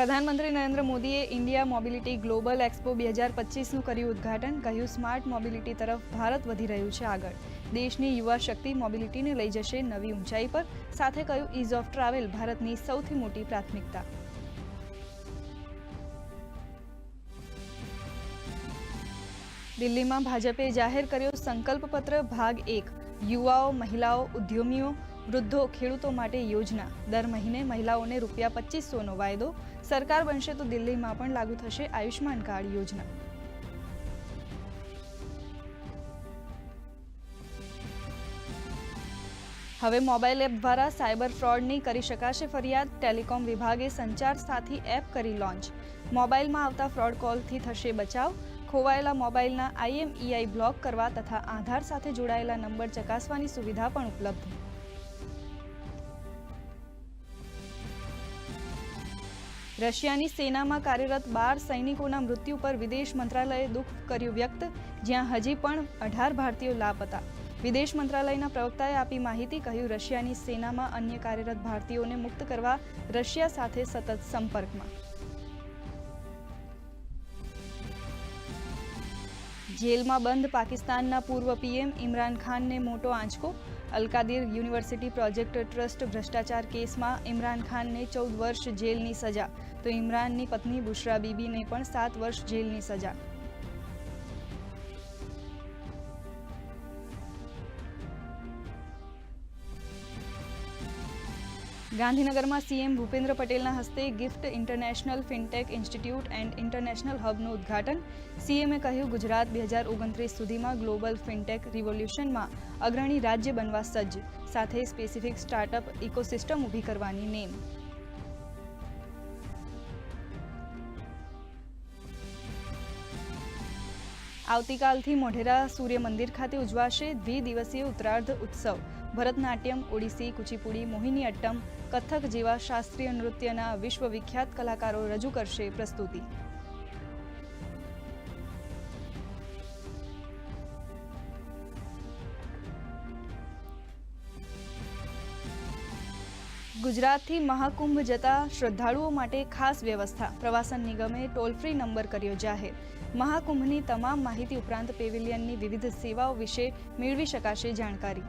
પ્રધાનમંત્રી નરેન્દ્ર મોદીએ India mobility global expo બે હજાર પચીસનું કર્યું ઉદ્ઘાટન, કહ્યું સ્માર્ટ મોબિલિટી તરફ ભારત વધી રહ્યું છે આગળ. દેશની યુવા શક્તિ મોબિલિટીને લઈ જશે નવી ઊંચાઈ પર, સાથે કહ્યું ઇઝ ઓફ ટ્રાવેલ ભારતની સૌથી મોટી પ્રાથમિકતા. દિલ્હીમાં ભાજપે જાહેર કર્યો સંકલ્પપત્ર ભાગ એક, યુવાઓ, મહિલાઓ, ઉદ્યમીઓ વૃદ્ધો ખેડૂતો માટે યોજના. દર મહિને મહિલાઓને રૂપિયા પચીસોનો વાયદો. સરકાર બનશે તો દિલ્હીમાં પણ લાગુ થશે આયુષ્માન કાર્ડ યોજના. હવે મોબાઈલ એપ દ્વારા સાયબર ફ્રોડની કરી શકાશે ફરિયાદ. ટેલિકોમ વિભાગે સંચાર સાથી એપ કરી લોન્ચ. મોબાઈલમાં આવતા ફ્રોડ કોલથી થશે બચાવ. ખોવાયેલા મોબાઈલના આઈએમઈઆઈ બ્લોક કરવા તથા આધાર સાથે જોડાયેલા નંબર ચકાસવાની સુવિધા પણ ઉપલબ્ધ. રશિયાની સેનામાં કાર્યરત બાર સૈનિકોના મૃત્યુ પર વિદેશ મંત્રાલયે દુઃખ કર્યું વ્યક્ત, જ્યાં હજી પણ અઢાર ભારતીયો લાપતા. વિદેશ મંત્રાલયના પ્રવક્તાએ આપી માહિતી કહ્યું, રશિયાની સેનામાં અન્ય કાર્યરત ભારતીયોને મુક્ત કરવા રશિયા સાથે સતત સંપર્કમાં. જેલમાં બંધ પાકિસ્તાનના પૂર્વ પીએમ ઇમરાન ખાનને મોટો આંચકો. અલકાદીર યુનિવર્સિટી પ્રોજેક્ટ ટ્રસ્ટ ભ્રષ્ટાચાર કેસમાં ઇમરાન ખાનને ચૌદ વર્ષ જેલની સજા. તો ઇમરાનની પત્ની બુશરા બીબીને પણ સાત વર્ષ જેલની સજા. ગાંધીનગરમાં સીએમ ભૂપેન્દ્ર પટેલના હસ્તે GIFT international fintech institute and international હબનું ઉદ્ઘાટન. સીએમએ કહ્યું, ગુજરાત બે હજાર ઓગણત્રીસ સુધીમાં ગ્લોબલ ફિનટેક રિવોલ્યુશનમાં અગ્રણી રાજ્ય બનવા સજ્જ, સાથે સ્પેસિફિક સ્ટાર્ટઅપ ઇકોસિસ્ટમ ઊભી કરવાની નેમ. આવતીકાલથી મોઢેરા સૂર્ય મંદિર ખાતે ઉજવાશે દ્વિદિવસીય ઉત્તરાર્ધ ઉત્સવ. ભરતનાટ્યમ, ઓડિસી, કુચીપુડી, મોહિની અટ્ટમ, કથક જેવા શાસ્ત્રીય નૃત્યના વિશ્વવિખ્યાત કલાકારો રજૂ કરશે પ્રસ્તુતિ. ગુજરાતથી મહાકુંભ જતા શ્રદ્ધાળુઓ માટે ખાસ વ્યવસ્થા. પ્રવાસન નિગમે ટોલ ફ્રી નંબર કર્યો જાહેર. મહાકુંભની તમામ માહિતી ઉપરાંત પેવિલિયનની વિવિધ સેવાઓ વિશે મેળવી શકાશે જાણકારી.